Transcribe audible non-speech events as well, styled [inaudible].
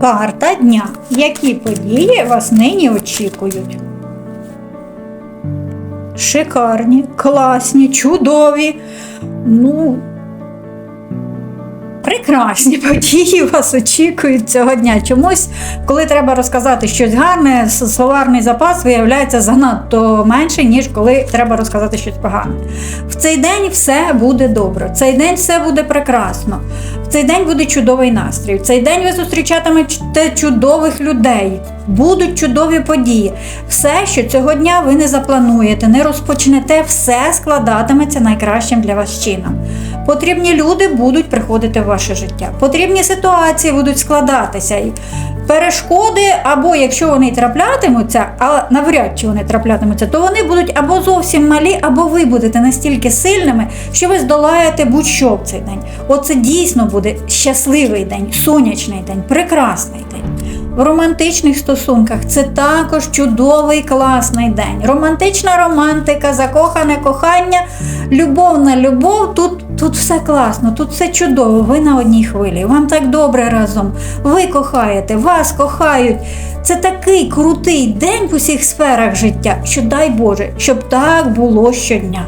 Карта дня. Які події вас нині очікують? Шикарні, класні, чудові. Ну, прекрасні [laughs] події вас очікують цього дня. Чомусь, коли треба розказати щось гарне, словарний запас виявляється занадто менший, ніж коли треба розказати щось погане. В цей день все буде добре, в цей день все буде прекрасно. Цей день буде чудовий настрій. В цей день ви зустрічатимете чудових людей. Будуть чудові події. Все, що цього дня ви не заплануєте, не розпочнете, все складатиметься найкращим для вас чином. Потрібні люди будуть приходити в ваше життя. Потрібні ситуації будуть складатися. Перешкоди, або якщо вони траплятимуться, а навряд чи вони траплятимуться, то вони будуть або зовсім малі, або ви будете настільки сильними, що ви здолаєте будь-що в цей день. Оце дійсно буде щасливий день, сонячний день, прекрасний день. В романтичних стосунках це також чудовий класний день. Романтична романтика, закохане кохання, любов на любов. Тут, тут все класно, тут все чудово. Ви на одній хвилі. Вам так добре разом. Ви кохаєте, вас кохають. Це такий крутий день в усіх сферах життя, що дай Боже, щоб так було щодня.